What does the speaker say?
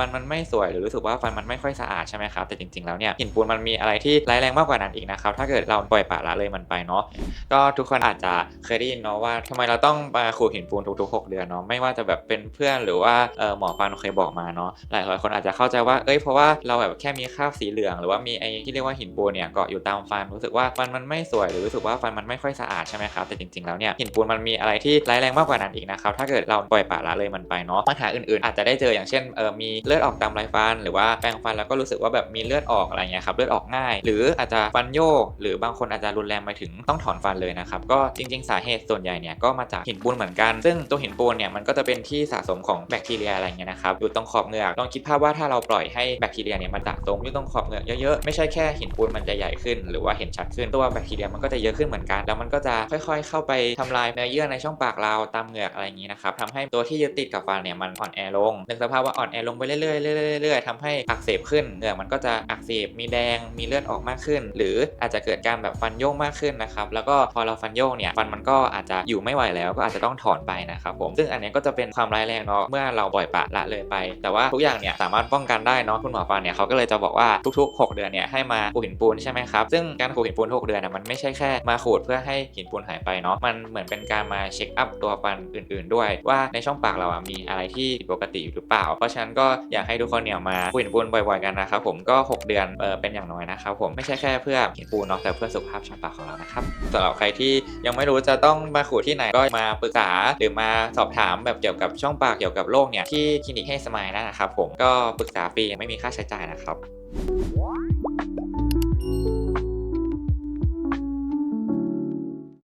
ฟันมันไม่สวยหรือรู้สึกว่าฟันมันไม่ค่อยสะอาดใช่ไหมครับแต่จริงๆแล้วเนี่ยหินปูนมันมีอะไรที่ร้ายแรงมากกว่านั้นอีกนะครับถ้าเกิดเราปล่อยปละละเลยมันไปเนาะก็ทุกคนอาจจะเคยได้ยินเนาะว่าทำไมเราต้องมาขูดหินปูนทุกๆ 6 เดือนเนาะไม่ว่าจะแบบเป็นเพื่อนหรือว่าหมอฟันเคยบอกมาเนาะหลายๆคนอาจจะเข้าใจว่าเอ้ยเพราะว่าเราแบบแค่มีคราบสีเหลือง หรือว่ามีไอ้ที่เรียกว่าหินปูนเนี่ยเกาะอยู่ตามฟันรู้สึกว่าฟันมันไม่สวยหรือรู้สึกว่าฟันมันไม่ค่อยสะอาดใช่ไหมครับแต่จริงๆแล้วเนี่ยหินปูนมันมีอะไรที่ร้ายแรงมากกว่านั้นอีกนะครับถ้าเกิดเราปล่อยปละละเลยมันไปเนาะปัญหาอื่นๆ อาจจะได้เจออย่างเช่นเออมีเลือดออกตามไรฟัน หรือว่าแปรงฟันแล้วก็รู้สึกว่าแบบมีเลือดออกอะไรเงี้ยครับเลือดออกง่าย หรืออาจจะฟันโยก หรือบางคนอาจจะรุนแรงไปถึงต้องถอนฟันเลยนะครับก็จริง ๆ สาเหตุส่วนใหญ่เนี่ยก็มาจากหินปูนเหมือนกัน ซึ่งตัวหินปูนเนี่ยมันก็จะเป็นที่สะสมของแบคทีเรียอะไรเงี้ยนะครับอยู่ตรงขอบเหงือกลองคิดภาพว่าถ้าเราปล่อยให้แบคทีเรียเนี่ยมันสะสมอยู่ตรงขอบเหงือกเยอะๆไม่ใช่แค่หินปูนมันจะใหญ่ขึ้น หรือว่าเห็นชัดขึ้นตัวแบคทีเรียมันก็จะเยอะขึ้นเหมือนกัน แล้วมันก็จะค่อย ๆ เข้าไปทำลายเนื้อเยื่อในช่องปากเราตามเหงือกอะไรอย่างนี้นะครับทำให้ตัวที่ยึดติดกับฟันเนี่ยมันอ่อนแอลงนึกสภาพว่าอ่อนแอลงไปเรื่อยๆเรื่อยๆเรื่อยๆทำให้อักเสบขึ้นเหงือมันก็จะอักเสบมีแดงมีเลือดออกมากขึ้น หรืออาจจะเกิดการแบบฟันโยกมากขึ้นนะครับแล้วก็พอเราฟันโยกเนี่ยฟันมันก็อาจจะอยู่ไม่ไหวแล้วก็อาจจะต้องถอนไปนะครับผมซึ่งอันนี้ก็จะเป็นความร้ายแรงเนาะเมื่อเราปล่อยปะละเลยไป แต่ว่าทุกอย่างเนี่ยสามารถป้องกันได้เนาะคุณหมอฟันเนี่ยเขาก็เลยจะบอกว่าทุก ๆ 6 เดือนเนี่ยให้มาขูดหินปูนใช่ไหมครับซึ่งการขูดหินปูนทุกเดือนน่ะมันไม่ใช่แค่มาขูดเพื่อให้หินปูนหายไปเนาะมันเหมือนเป็นการมาเช็คอัพตัวฟันอื่น ๆ ด้วย ว่าในช่องปากเราอะมีอะไรที่ผิดปกติอยู่หรือเปล่า เพราะฉะนั้นก็อยากให้ทุกคนเนี่ยมาขูดหินปูนบ่อยๆกันนะครับผมก็ 6 เดือนเออเป็นอย่างน้อยนะครับผมไม่ใช่แค่เพื่อหินปูนเนาะแต่เพื่อสุขภาพช่องปากของเรานะครับสำหรับใครที่ยังไม่รู้จะต้องมาขูดที่ไหนก็มาปรึกษาหรือมาสอบถามแบบเกี่ยวกับช่องปากเกี่ยวกับโรคเนี่ยที่คลินิกให้สมายนะครับผมก็ปรึกษาฟรีไม่มีค่าใช้จ่ายนะครับ